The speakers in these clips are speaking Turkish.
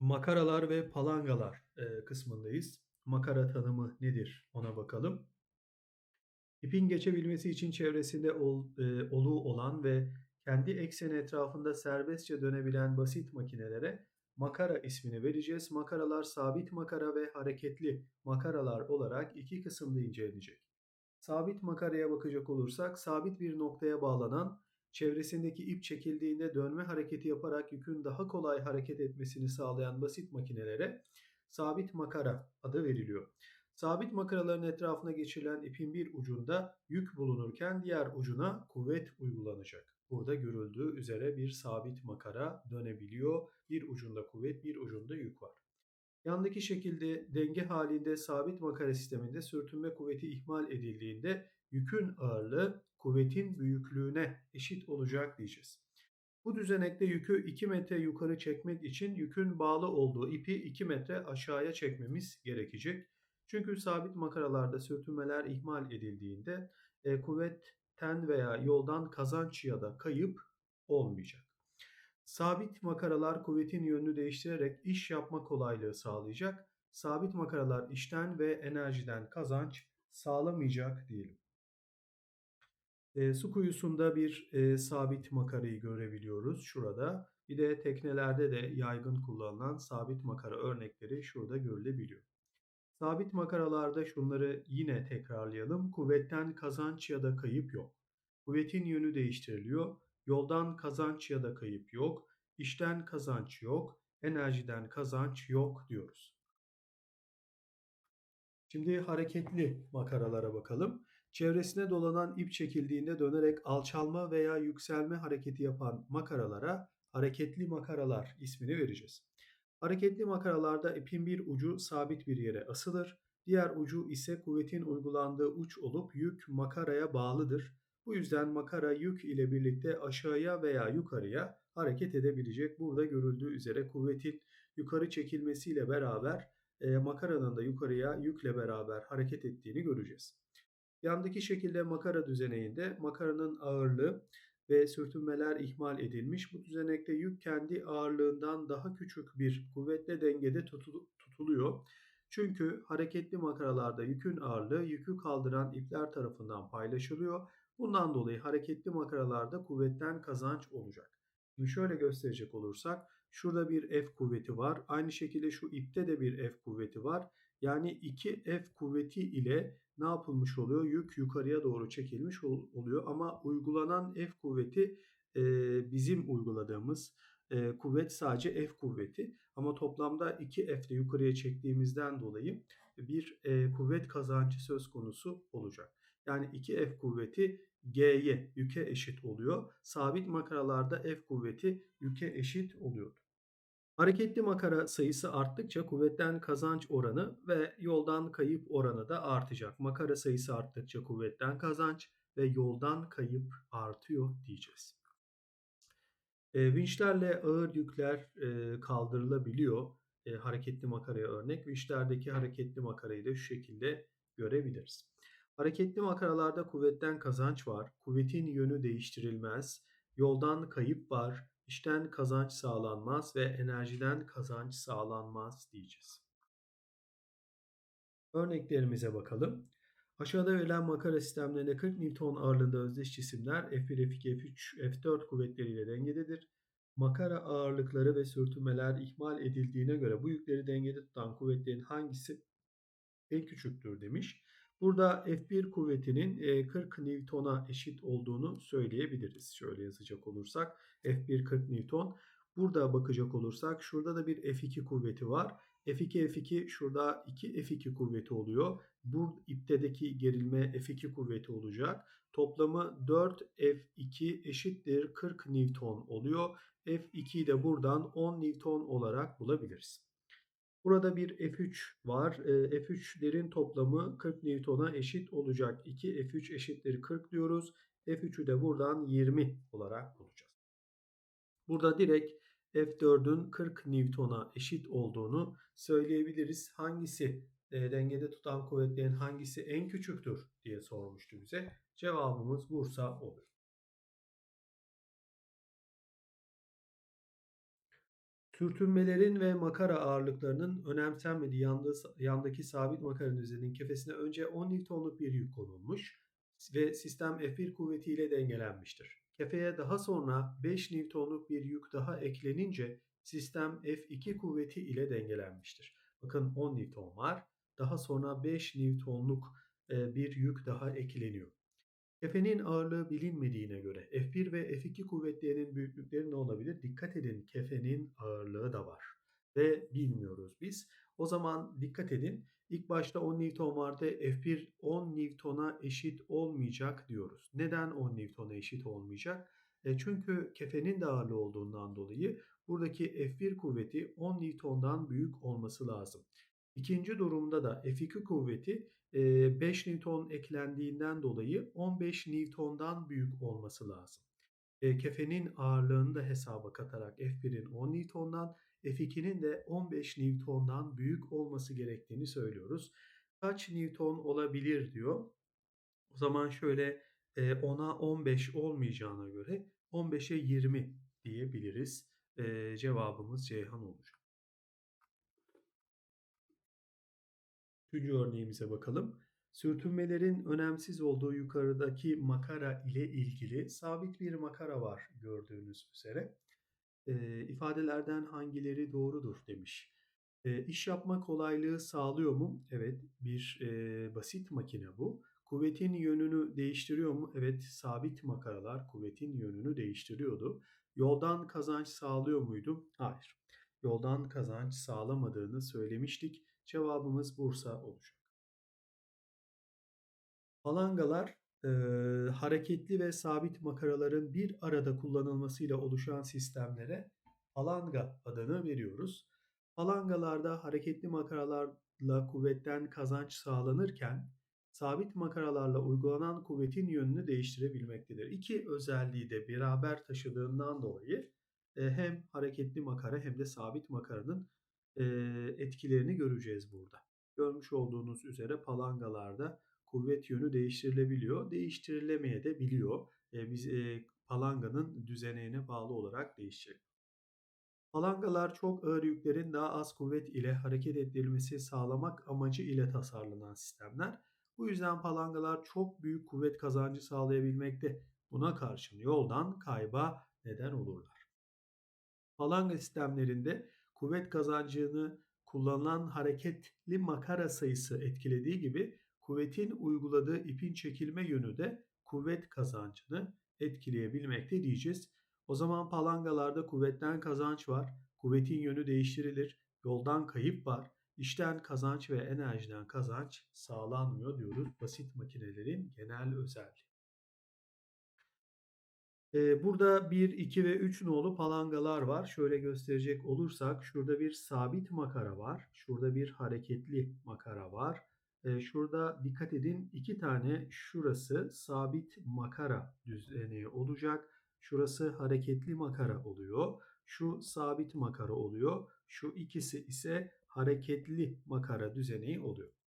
Makaralar ve palangalar kısmındayız. Makara tanımı nedir ona bakalım. İpin geçebilmesi için çevresinde ol, e, oluğu olan ve kendi ekseni etrafında serbestçe dönebilen basit makinelere makara ismini vereceğiz. Makaralar sabit makara ve hareketli makaralar olarak iki kısımda incelenecek. Sabit makaraya bakacak olursak sabit bir noktaya bağlanan çevresindeki ip çekildiğinde dönme hareketi yaparak yükün daha kolay hareket etmesini sağlayan basit makinelere sabit makara adı veriliyor. Sabit makaraların etrafına geçirilen ipin bir ucunda yük bulunurken diğer ucuna kuvvet uygulanacak. Burada görüldüğü üzere bir sabit makara dönebiliyor. Bir ucunda kuvvet, bir ucunda yük var. Yandaki şekilde denge halinde sabit makara sisteminde sürtünme kuvveti ihmal edildiğinde yükün ağırlığı kuvvetin büyüklüğüne eşit olacak diyeceğiz. Bu düzenekte yükü 2 metre yukarı çekmek için yükün bağlı olduğu ipi 2 metre aşağıya çekmemiz gerekecek. Çünkü sabit makaralarda sürtünmeler ihmal edildiğinde e, kuvvetten veya yoldan kazanç ya da kayıp olmayacak. Sabit makaralar kuvvetin yönünü değiştirerek iş yapma kolaylığı sağlayacak. Sabit makaralar işten ve enerjiden kazanç sağlamayacak diyelim. E, su kuyusunda bir e, sabit makarayı görebiliyoruz şurada. Bir de teknelerde de yaygın kullanılan sabit makara örnekleri şurada görülebiliyor. Sabit makaralarda şunları yine tekrarlayalım. Kuvvetten kazanç ya da kayıp yok. Kuvvetin yönü değiştiriliyor. Yoldan kazanç ya da kayıp yok. İşten kazanç yok. Enerjiden kazanç yok diyoruz. Şimdi hareketli makaralara bakalım. Çevresine dolanan ip çekildiğinde dönerek alçalma veya yükselme hareketi yapan makaralara hareketli makaralar ismini vereceğiz. Hareketli makaralarda ipin bir ucu sabit bir yere asılır. Diğer ucu ise kuvvetin uygulandığı uç olup yük makaraya bağlıdır. Bu yüzden makara yük ile birlikte aşağıya veya yukarıya hareket edebilecek. Burada görüldüğü üzere kuvvetin yukarı çekilmesiyle beraber e, makaranın da yukarıya yükle beraber hareket ettiğini göreceğiz. Yandaki şekilde makara düzeneğinde makaranın ağırlığı ve sürtünmeler ihmal edilmiş. Bu düzenekte yük kendi ağırlığından daha küçük bir kuvvetle dengede tutuluyor. Çünkü hareketli makaralarda yükün ağırlığı yükü kaldıran ipler tarafından paylaşılıyor. Bundan dolayı hareketli makaralarda kuvvetten kazanç olacak. Şimdi şöyle gösterecek olursak şurada bir F kuvveti var. Aynı şekilde şu ipte de bir F kuvveti var. Yani 2 F kuvveti ile ne yapılmış oluyor? Yük yukarıya doğru çekilmiş oluyor ama uygulanan F kuvveti e, bizim uyguladığımız e, kuvvet sadece F kuvveti ama toplamda 2 F'de yukarıya çektiğimizden dolayı bir e, kuvvet kazancı söz konusu olacak. Yani 2 F kuvveti G'ye yüke eşit oluyor. Sabit makaralarda F kuvveti yüke eşit oluyor. Hareketli makara sayısı arttıkça kuvvetten kazanç oranı ve yoldan kayıp oranı da artacak. Makara sayısı arttıkça kuvvetten kazanç ve yoldan kayıp artıyor diyeceğiz. E, vinçlerle ağır yükler e, kaldırılabiliyor. E, hareketli makaraya örnek. Vinçlerdeki hareketli makarayı da şu şekilde görebiliriz. Hareketli makaralarda kuvvetten kazanç var. Kuvvetin yönü değiştirilmez. Yoldan kayıp var. İşten kazanç sağlanmaz ve enerjiden kazanç sağlanmaz diyeceğiz. Örneklerimize bakalım. Aşağıda verilen makara sistemlerinde 40 Newton ağırlığında özdeş cisimler F1, F2, F3, F4 kuvvetleriyle dengededir. Makara ağırlıkları ve sürtünmeler ihmal edildiğine göre bu yükleri dengede tutan kuvvetlerin hangisi en küçüktür demiş. Burada F1 kuvvetinin 40 e, Newton'a eşit olduğunu söyleyebiliriz. Şöyle yazacak olursak F1 40 Newton. Burada bakacak olursak şurada da bir F2 kuvveti var. F2 F2 şurada 2 F2 kuvveti oluyor. Bu iptedeki gerilme F2 kuvveti olacak. Toplamı 4 F2 eşittir 40 Newton oluyor. F2'yi de buradan 10 Newton olarak bulabiliriz. Burada bir F3 var. E, F3'lerin toplamı 40 Newton'a eşit olacak. 2 F3 eşittir 40 diyoruz. F3'ü de buradan 20 olarak bulacağız. Burada direkt F4'ün 40 Newton'a eşit olduğunu söyleyebiliriz. Hangisi e, dengede tutan kuvvetlerin hangisi en küçüktür diye sormuştu bize. Cevabımız Bursa olur. Sürtünmelerin ve makara ağırlıklarının önemsenmediği yanda, yandaki sabit makaranın üzerinin kefesine önce 10 Newton'luk bir yük konulmuş ve sistem F1 kuvvetiyle dengelenmiştir. Kefeye daha sonra 5 Newton'luk bir yük daha eklenince sistem F2 kuvveti ile dengelenmiştir. Bakın 10 Newton var. Daha sonra 5 Newton'luk e, bir yük daha ekleniyor. Kefenin ağırlığı bilinmediğine göre F1 ve F2 kuvvetlerinin büyüklükleri ne olabilir? Dikkat edin kefenin ağırlığı da var ve bilmiyoruz biz. O zaman dikkat edin ilk başta 10 Newton vardı F1 10 Newton'a eşit olmayacak diyoruz. Neden 10 Newton'a eşit olmayacak? E çünkü kefenin de ağırlığı olduğundan dolayı buradaki F1 kuvveti 10 Newton'dan büyük olması lazım. İkinci durumda da F2 kuvveti 5 Newton eklendiğinden dolayı 15 Newton'dan büyük olması lazım. Kefenin ağırlığını da hesaba katarak F1'in 10 Newton'dan F2'nin de 15 Newton'dan büyük olması gerektiğini söylüyoruz. Kaç Newton olabilir diyor. O zaman şöyle 10'a 15 olmayacağına göre 15'e 20 diyebiliriz. Cevabımız Ceyhan olacak. Üçüncü örneğimize bakalım. Sürtünmelerin önemsiz olduğu yukarıdaki makara ile ilgili sabit bir makara var gördüğünüz üzere. E, ifadelerden hangileri doğrudur demiş. E, iş yapma kolaylığı sağlıyor mu? Evet bir e, basit makine bu. Kuvvetin yönünü değiştiriyor mu? Evet sabit makaralar kuvvetin yönünü değiştiriyordu. Yoldan kazanç sağlıyor muydu? Hayır. Yoldan kazanç sağlamadığını söylemiştik. Cevabımız Bursa olacak. Palangalar e, hareketli ve sabit makaraların bir arada kullanılmasıyla oluşan sistemlere palanga adını veriyoruz. Palangalarda hareketli makaralarla kuvvetten kazanç sağlanırken sabit makaralarla uygulanan kuvvetin yönünü değiştirebilmektedir. İki özelliği de beraber taşıdığından dolayı hem hareketli makara hem de sabit makaranın etkilerini göreceğiz burada. Görmüş olduğunuz üzere palangalarda kuvvet yönü değiştirilebiliyor. Değiştirilemeye de biliyor. Biz palanganın düzenine bağlı olarak değişecek. Palangalar çok ağır yüklerin daha az kuvvet ile hareket ettirilmesi sağlamak amacı ile tasarlanan sistemler. Bu yüzden palangalar çok büyük kuvvet kazancı sağlayabilmekte. Buna karşın yoldan kayba neden olurlar. Palanga sistemlerinde kuvvet kazancını kullanılan hareketli makara sayısı etkilediği gibi kuvvetin uyguladığı ipin çekilme yönü de kuvvet kazancını etkileyebilmekte diyeceğiz. O zaman palangalarda kuvvetten kazanç var, kuvvetin yönü değiştirilir, yoldan kayıp var, işten kazanç ve enerjiden kazanç sağlanmıyor diyoruz basit makinelerin genel özelliği. Burada 1, 2 ve 3 nolu palangalar var. Şöyle gösterecek olursak şurada bir sabit makara var. Şurada bir hareketli makara var. Şurada dikkat edin iki tane şurası sabit makara düzeni olacak. Şurası hareketli makara oluyor. Şu sabit makara oluyor. Şu ikisi ise hareketli makara düzeni oluyor.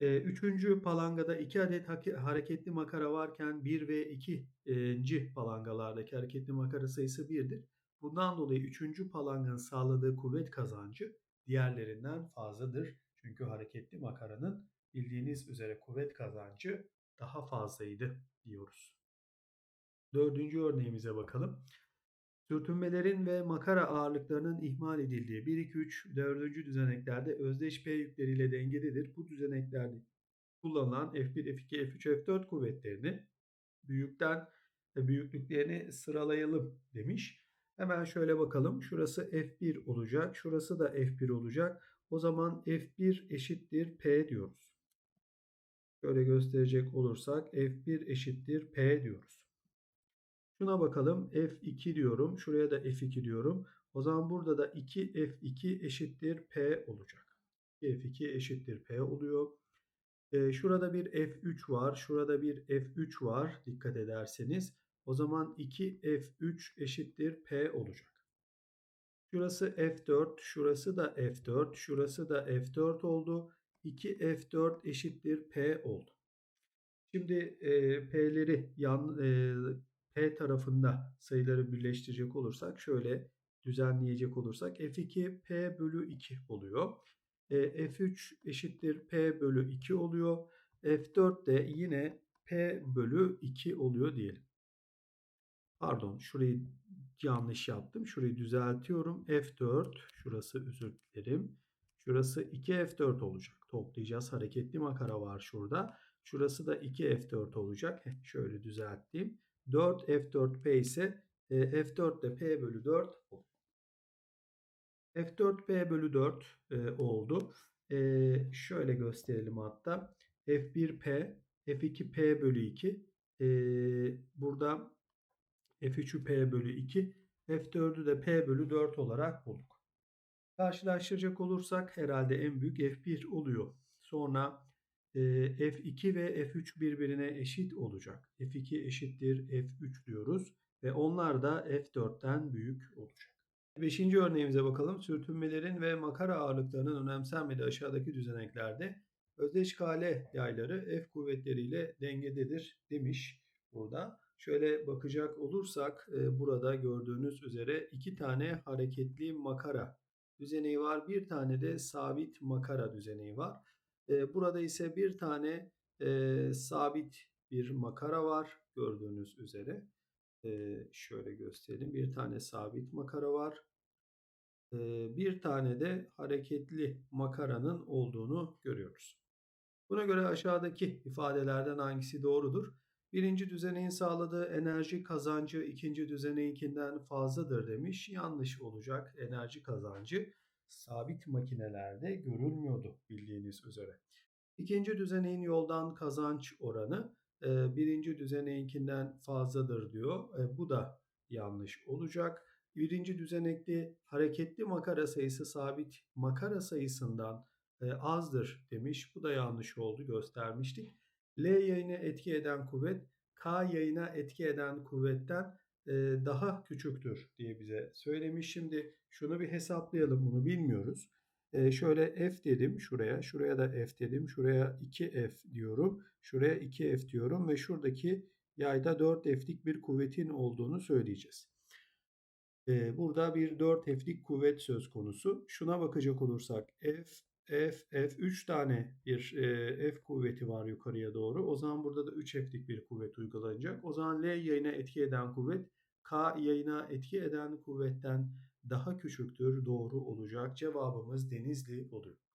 Üçüncü palangada iki adet hareketli makara varken 1 ve 2. palangalardaki hareketli makara sayısı 1'dir. Bundan dolayı üçüncü palanganın sağladığı kuvvet kazancı diğerlerinden fazladır. Çünkü hareketli makaranın bildiğiniz üzere kuvvet kazancı daha fazlaydı diyoruz. Dördüncü örneğimize bakalım. Sürtünmelerin ve makara ağırlıklarının ihmal edildiği 1, 2, 3, 4. düzeneklerde özdeş P yükleriyle dengededir. Bu düzeneklerde kullanılan F1, F2, F3, F4 kuvvetlerini büyükten büyüklüklerini sıralayalım demiş. Hemen şöyle bakalım. Şurası F1 olacak. Şurası da F1 olacak. O zaman F1 eşittir P diyoruz. Şöyle gösterecek olursak F1 eşittir P diyoruz. Şuna bakalım. F2 diyorum. Şuraya da F2 diyorum. O zaman burada da 2F2 eşittir P olacak. F2 eşittir P oluyor. Ee, şurada bir F3 var. Şurada bir F3 var. Dikkat ederseniz. O zaman 2F3 eşittir P olacak. Şurası F4. Şurası da F4. Şurası da F4 oldu. 2F4 eşittir P oldu. Şimdi e, P'leri yan, e, P tarafında sayıları birleştirecek olursak şöyle düzenleyecek olursak F2 P bölü 2 oluyor. E, F3 eşittir P bölü 2 oluyor. F4 de yine P bölü 2 oluyor diyelim. Pardon şurayı yanlış yaptım. Şurayı düzeltiyorum. F4 şurası özür dilerim. Şurası 2F4 olacak. Toplayacağız. Hareketli makara var şurada. Şurası da 2F4 olacak. Şöyle düzelttim. 4F4P ise e, F4 de P bölü 4 olur. F4P bölü 4 e, oldu. E, şöyle gösterelim hatta. F1P, F2P bölü 2. E, burada F3'ü P bölü 2, F4'ü de P bölü 4 olarak bulduk. Karşılaştıracak olursak herhalde en büyük F1 oluyor. Sonra F2 ve F3 birbirine eşit olacak. F2 eşittir F3 diyoruz ve onlar da F4'ten büyük olacak. Beşinci örneğimize bakalım. Sürtünmelerin ve makara ağırlıklarının önemsenmediği aşağıdaki düzeneklerde özdeş kale yayları F kuvvetleriyle dengededir demiş burada. Şöyle bakacak olursak burada gördüğünüz üzere iki tane hareketli makara düzeneği var. Bir tane de sabit makara düzeneği var. E, burada ise bir tane e, sabit bir makara var gördüğünüz üzere. Şöyle gösterelim. Bir tane sabit makara var. Bir tane de hareketli makaranın olduğunu görüyoruz. Buna göre aşağıdaki ifadelerden hangisi doğrudur? Birinci düzeneğin sağladığı enerji kazancı ikinci düzeneğinkinden fazladır demiş. Yanlış olacak. Enerji kazancı sabit makinelerde görülmüyordu bildiğiniz üzere. İkinci düzeneğin yoldan kazanç oranı birinci düzeneğinkinden fazladır diyor. E, bu da yanlış olacak. Birinci düzenekli hareketli makara sayısı sabit makara sayısından e, azdır demiş. Bu da yanlış oldu göstermiştik. L yayına etki eden kuvvet K yayına etki eden kuvvetten daha küçüktür diye bize söylemiş. Şimdi şunu bir hesaplayalım bunu bilmiyoruz. Şöyle F dedim şuraya, şuraya da F dedim, şuraya 2F diyorum, şuraya 2F diyorum ve şuradaki yayda 4F'lik bir kuvvetin olduğunu söyleyeceğiz. Burada bir 4F'lik kuvvet söz konusu. Şuna bakacak olursak F F, F 3 tane bir F kuvveti var yukarıya doğru. O zaman burada da 3F'lik bir kuvvet uygulanacak. O zaman L yayına etki eden kuvvet K yayına etki eden kuvvetten daha küçüktür doğru olacak. Cevabımız Denizli oluyor.